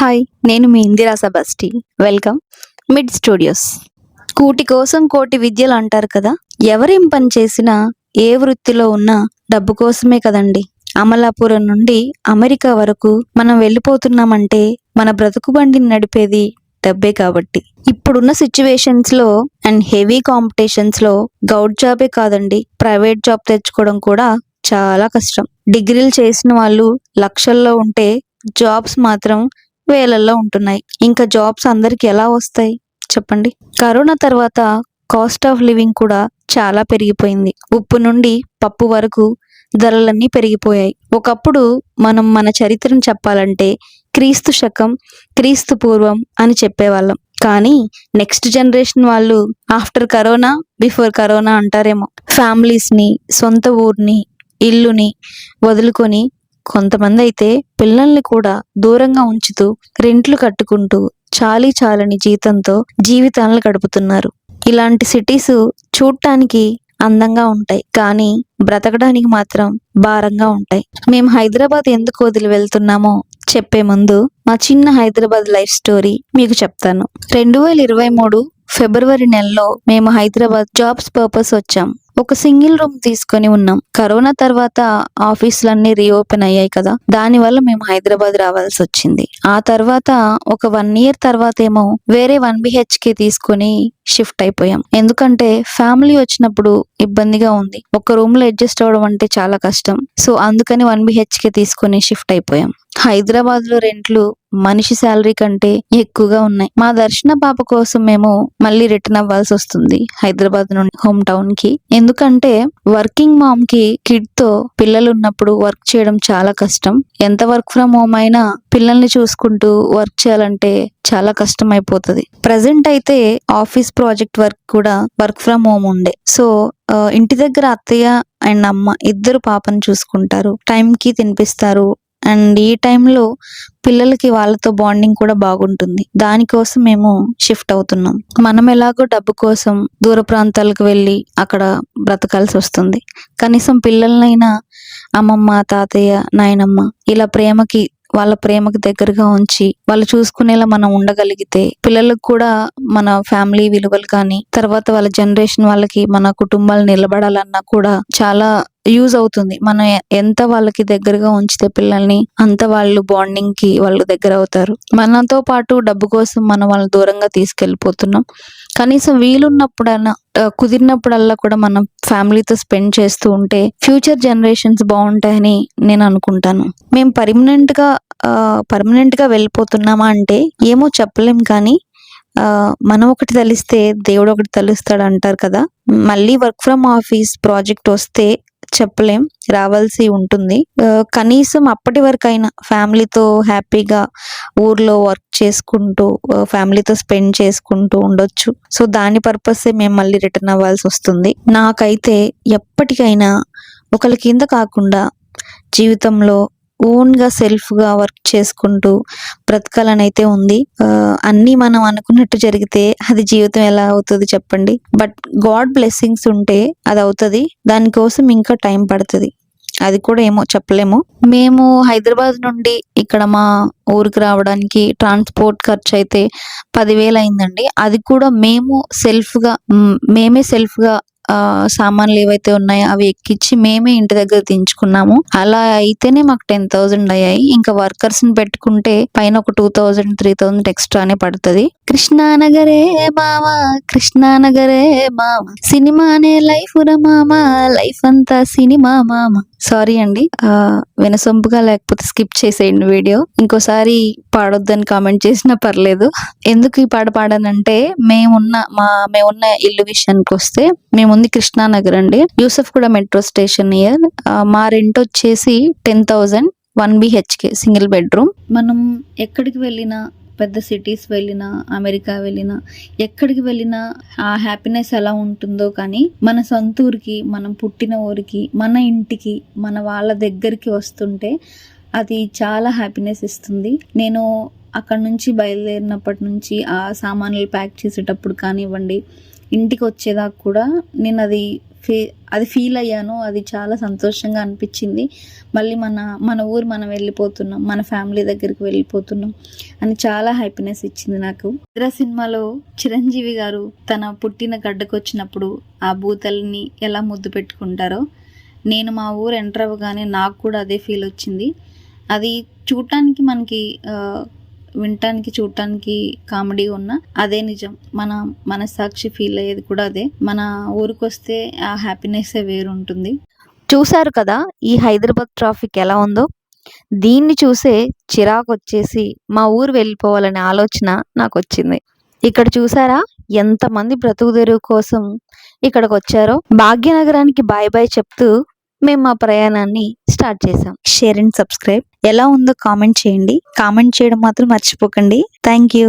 Hi నేను మీ ఇందిరా సబస్టి వెల్కమ్. Mid studios. కూటి కోసం కోటి విద్యలు అంటారు కదా ఎవరేం పని చేసినా ఏ వృత్తిలో ఉన్నా డబ్బు కోసమే కదండి. అమలాపురం నుండి అమెరికా వరకు మనం వెళ్ళిపోతున్నామంటే మన బ్రతుకు బండిని నడిపేది డబ్బే కాబట్టి. ఇప్పుడున్న సిచ్యువేషన్స్లో అండ్ హెవీ కాంపిటీషన్స్లో గౌడ్ జాబే కాదండి. ప్రైవేట్ జాబ్ తెచ్చుకోవడం కూడా చాలా కష్టం. డిగ్రీలు చేసిన వాళ్ళు లక్షల్లో ఉంటే జాబ్స్ మాత్రం వేలల్లో ఉంటున్నాయి. ఇంకా జాబ్స్ అందరికి ఎలా వస్తాయి? చెప్పండి. కరోనా తర్వాత కాస్ట్ ఆఫ్ లివింగ్ కూడా చాలా పెరిగిపోయింది. ఉప్పు నుండి పప్పు వరకు ధరలన్నీ పెరిగిపోయాయి. ఒకప్పుడు మనం మన చరిత్రను చెప్పాలంటే క్రీస్తు శకం క్రీస్తు పూర్వం అని చెప్పేవాళ్ళం. కానీ నెక్స్ట్ జనరేషన్ వాళ్ళు ఆఫ్టర్ కరోనా బిఫోర్ కరోనా అంటారేమో. ఫ్యామిలీస్ని సొంత ఊరిని ఇల్లుని వదులుకొని కొంతమంది అయితే పిల్లల్ని కూడా దూరంగా ఉంచుతూ రెంట్లు కట్టుకుంటూ చాలీ చాలని జీతంతో జీవితాలను గడుపుతున్నారు. ఇలాంటి సిటీస్ చూడటానికి అందంగా ఉంటాయి. కానీ బ్రతకడానికి మాత్రం భారంగా ఉంటాయి. మేము హైదరాబాద్ ఎందుకు వదిలి వెళ్తున్నామో చెప్పే ముందు మా చిన్న హైదరాబాద్ లైఫ్ స్టోరీ మీకు చెప్తాను. రెండు వేల ఇరవై మూడు ఫిబ్రవరి నెలలో మేము హైదరాబాద్ జాబ్స్ పర్పస్ వచ్చాం. ఒక సింగిల్ రూమ్ తీసుకొని ఉన్నాం. కరోనా తర్వాత ఆఫీసులన్నీ రీఓపెన్ అయ్యాయి కదా. దాని వల్ల మేము హైదరాబాద్ రావాల్సి వచ్చింది. ఆ తర్వాత ఒక వన్ ఇయర్ తర్వాత ఏమో వేరే వన్ బిహెచ్కే తీసుకొని షిఫ్ట్ అయిపోయాం. ఎందుకంటే ఫ్యామిలీ వచ్చినప్పుడు ఇబ్బందిగా ఉంది. ఒక రూమ్లో అడ్జస్ట్ అవ్వడం అంటే చాలా కష్టం. సో అందుకని వన్ బిహెచ్కే తీసుకొని షిఫ్ట్ అయిపోయాం. హైదరాబాద్లో రెంట్లు మనిషి శాలరీ కంటే ఎక్కువగా ఉన్నాయి. మా దర్శన పాప కోసం మేము మళ్ళీ రిటర్న్ అవ్వాల్సి వస్తుంది హైదరాబాద్ నుండి హోమ్ టౌన్కి. ఎందుకంటే వర్కింగ్ మామ్కి కిడ్తో పిల్లలు ఉన్నప్పుడు వర్క్ చేయడం చాలా కష్టం. ఎంత వర్క్ ఫ్రమ్ హోమ్ అయినా పిల్లల్ని చూసుకుంటూ వర్క్ చేయాలంటే చాలా కష్టం అయిపోతుంది ప్రజెంట్ అయితే ఆఫీస్ ప్రాజెక్ట్ వర్క్ కూడా వర్క్ ఫ్రమ్ హోమ్ ఉండే. సో ఇంటి దగ్గర అత్తయ్య అండ్ అమ్మ ఇద్దరు పాపను చూసుకుంటారు. టైం కి తినిపిస్తారు. అండ్ ఈ టైంలో పిల్లలకి వాళ్ళతో బాండింగ్ కూడా బాగుంటుంది. దానికోసం మేము షిఫ్ట్ అవుతున్నాం. మనం ఎలాగో డబ్బు కోసం దూర ప్రాంతాలకు వెళ్ళి అక్కడ బ్రతకాల్సి వస్తుంది. కనీసం పిల్లలనైనా అమ్మమ్మ తాతయ్య నాయనమ్మ ఇలా ప్రేమకి వాళ్ళ ప్రేమకు దగ్గరగా ఉంచి వాళ్ళు చూసుకునేలా మనం ఉండగలిగితే పిల్లలకు కూడా మన ఫ్యామిలీ విలువలు కానీ తర్వాత వాళ్ళ జనరేషన్ వాళ్ళకి మన కుటుంబాలు నిలబడాలన్నా కూడా చాలా యూజ్ అవుతుంది. మనం ఎంత వాళ్ళకి దగ్గరగా ఉంచితే పిల్లల్ని అంత వాళ్ళు బాండింగ్కి వాళ్ళు దగ్గర అవుతారు. మనతో పాటు డబ్బు కోసం మనం వాళ్ళని దూరంగా తీసుకెళ్ళిపోతున్నాం. కనీసం వీలున్నప్పుడైనా కుదిరినప్పుడల్లా కూడా మనం ఫ్యామిలీతో స్పెండ్ చేస్తూ ఉంటే ఫ్యూచర్ జనరేషన్స్ బాగుంటాయని నేను అనుకుంటాను. మేము పర్మనెంట్గా పర్మనెంట్గా వెళ్ళిపోతున్నామా అంటే ఏమో చెప్పలేం కానీ మనం ఒకటి తలిస్తే దేవుడు ఒకటి తలుస్తాడు అంటారు కదా. మళ్ళీ వర్క్ ఫ్రమ్ ఆఫీస్ ప్రాజెక్ట్ వస్తే చెప్పలేం రావాల్సి ఉంటుంది. కనీసం అప్పటి వరకు అయినా ఫ్యామిలీతో హ్యాపీగా ఊర్లో వర్క్ చేసుకుంటూ ఫ్యామిలీతో స్పెండ్ చేసుకుంటూ ఉండొచ్చు. సో దాని పర్పసే మేము మళ్ళీ రిటర్న్ అవ్వాల్సి వస్తుంది. నాకైతే ఎప్పటికైనా ఒకరి కింద కాకుండా జీవితంలో ఓన్గా సెల్ఫ్గా వర్క్ చేసుకుంటూ బ్రతకాలనైతే ఉంది. అన్నీ మనం అనుకున్నట్టు జరిగితే అది జీవితం ఎలా అవుతుంది చెప్పండి. బట్ గాడ్ బ్లెస్సింగ్స్ ఉంటే అది అవుతుంది. దానికోసం ఇంకా టైం పడుతుంది. అది కూడా ఏమో చెప్పలేము. మేము హైదరాబాద్ నుండి ఇక్కడ మా ఊరికి రావడానికి ట్రాన్స్పోర్ట్ ఖర్చు అయితే పదివేలు అయిందండి అది కూడా మేము సెల్ఫ్గా మేమే సెల్ఫ్గా సామాన్లు ఏవైతే ఉన్నాయో అవి ఎక్కించి మేమే ఇంటి దగ్గర దించుకున్నాము. అలా అయితేనే మాకు టెన్ థౌసండ్ అయ్యాయి. ఇంకా వర్కర్స్ని పెట్టుకుంటే పైన ఒక టూ థౌసండ్ త్రీ థౌసండ్ ఎక్స్ట్రానే పడుతుంది. కృష్ణానగరే మామ కృష్ణానగరే మామ సినిమానే లైఫ్ రా మామ లైఫ్ అంతా సినిమా మామ సారీ అండి ఆ, వినసొంపుగా లేకపోతే స్కిప్ చేసేయండి వీడియో. ఇంకోసారి పాడొద్దని కామెంట్ చేసినా పర్లేదు. ఎందుకు ఈ పాట పాడానంటే మేమున్న మా మేమున్న ఇల్లు విషయానికి వస్తే మేముంది కృష్ణానగర్ అండి. యూసఫ్ కూడా మెట్రో స్టేషన్ నియర్ మా రెంట్ వచ్చేసి ten thousand one BHK single bedroom. మనం ఎక్కడికి వెళ్ళినా పెద్ద సిటీస్ వెళ్ళినా అమెరికా వెళ్ళినా ఎక్కడికి వెళ్ళినా ఆ హ్యాపీనెస్ ఎలా ఉంటుందో కానీ మన సొంత ఊరికి మనం పుట్టిన ఊరికి మన ఇంటికి మన వాళ్ళ దగ్గరికి వస్తుంటే అది చాలా హ్యాపీనెస్ ఇస్తుంది. నేను అక్కడ నుంచి బయలుదేరినప్పటి నుంచి ఆ సామాన్లు ప్యాక్ చేసేటప్పుడు కానివ్వండి ఇంటికి వచ్చేదాకా కూడా నేను అది ఫీ అది ఫీల్ అయ్యాను అది చాలా సంతోషంగా అనిపించింది. మళ్ళీ మన మన ఊరు మనం వెళ్ళిపోతున్నాం మన ఫ్యామిలీ దగ్గరికి వెళ్ళిపోతున్నాం అని చాలా హ్యాపీనెస్ ఇచ్చింది నాకు. ఇతర సినిమాలో చిరంజీవి గారు తన పుట్టిన గడ్డకు వచ్చినప్పుడు ఆ బూతల్ని ఎలా ముద్దు పెట్టుకుంటారో నేను మా ఊరు ఎంటర్ అవ్వగానే నాకు కూడా అదే ఫీల్ వచ్చింది. అది చూడటానికి మనకి వినటానికి చూడటానికి కామెడీ ఉన్న అదే నిజం. మన మనస్సాక్షి ఫీల్ అయ్యేది కూడా అదే. మన ఊరికి వస్తే ఆ హ్యాపీనెస్ వేరు ఉంటుంది చూశారు కదా ఈ హైదరాబాద్ ట్రాఫిక్ ఎలా ఉందో? దీన్ని చూసే చిరాకు వచ్చేసి మా ఊరు వెళ్ళిపోవాలనే ఆలోచన నాకు వచ్చింది ఇక్కడ చూసారా ఎంతమంది బ్రతుకు తెరువు కోసం ఇక్కడికి వచ్చారో భాగ్యనగరానికి బాయ్ బాయ్ చెప్తూ మేము మా ప్రయాణాన్ని స్టార్ట్ చేసాం షేర్ అండ్ సబ్స్క్రైబ్ ఎలా ఉందో కామెంట్ చేయండి. కామెంట్ చేయడం మాత్రం మర్చిపోకండి. Thank you